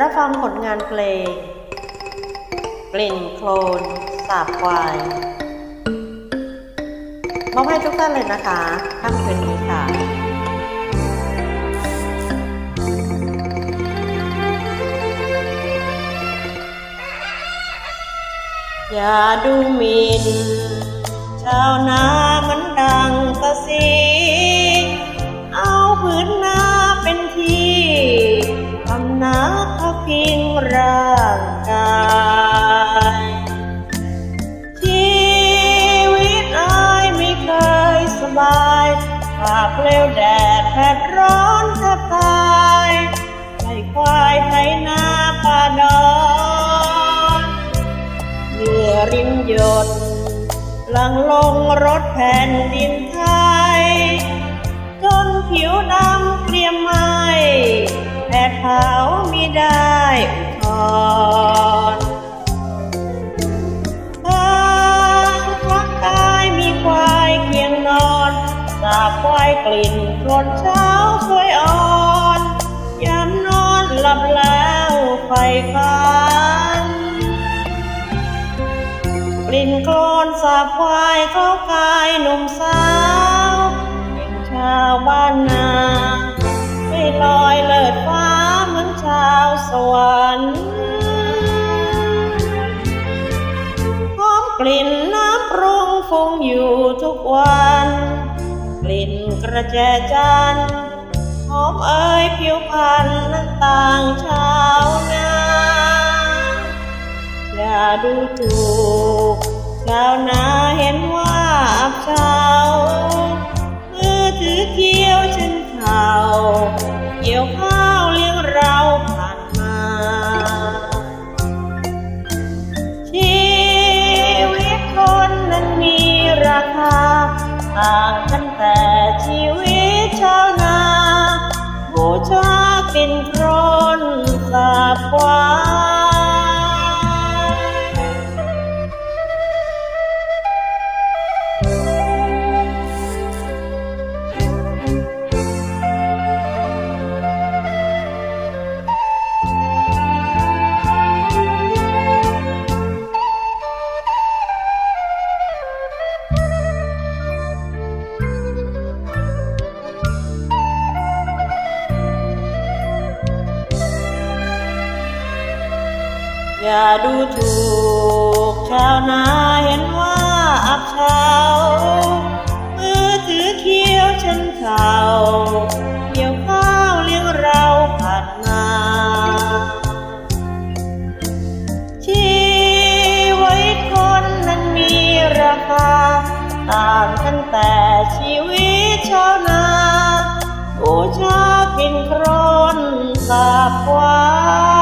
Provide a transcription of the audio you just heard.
รับฟังผลงานเพลง กลิ่นโคลน สาบควายมอบให้ทุกท่านเลยนะคะค่ำคืนนี้ค่ะอย่าดูหมิ่นชาวนามันดังตะสี ร่างกายชีวิตอายไม่เคยสบายหากเปลวแดดแผดร้อนแทบตายไล่ควายไถนาป่าดอนเหงื่อริมหยดหลังลงรถแผ่นดินไทย จนผิวดำเกรียมมแกลิ่นรนเช้าสวยอ่อนยามนอนหลับแล้วไฟฝันกลิ่นโคลนสาบควายเข้ากายหนุ่มสาวเด็กชาวบ้านนาไม่ลอยเลิศฟ้าเหมือนชาวสวรรค์หอมกลิ่นน้ำปรุงฟงอยู่ทุกวัน กระแจจันหอมเอ่ยผิวพรรณนั้นต่างชาวนาอย่าดูถูกชาวนาากินพรอนสาบควา อย่าดูถูกชาวนาเห็นว่าอับเฉามือถือเคี้ยวฉันเข่าเกี่ยวข้าวเลี้ยงเราผ่านาชีวิตคนนั้นมีราคาต่างกันแต่ชีวิตชาวนาบูชากินครนสาบควา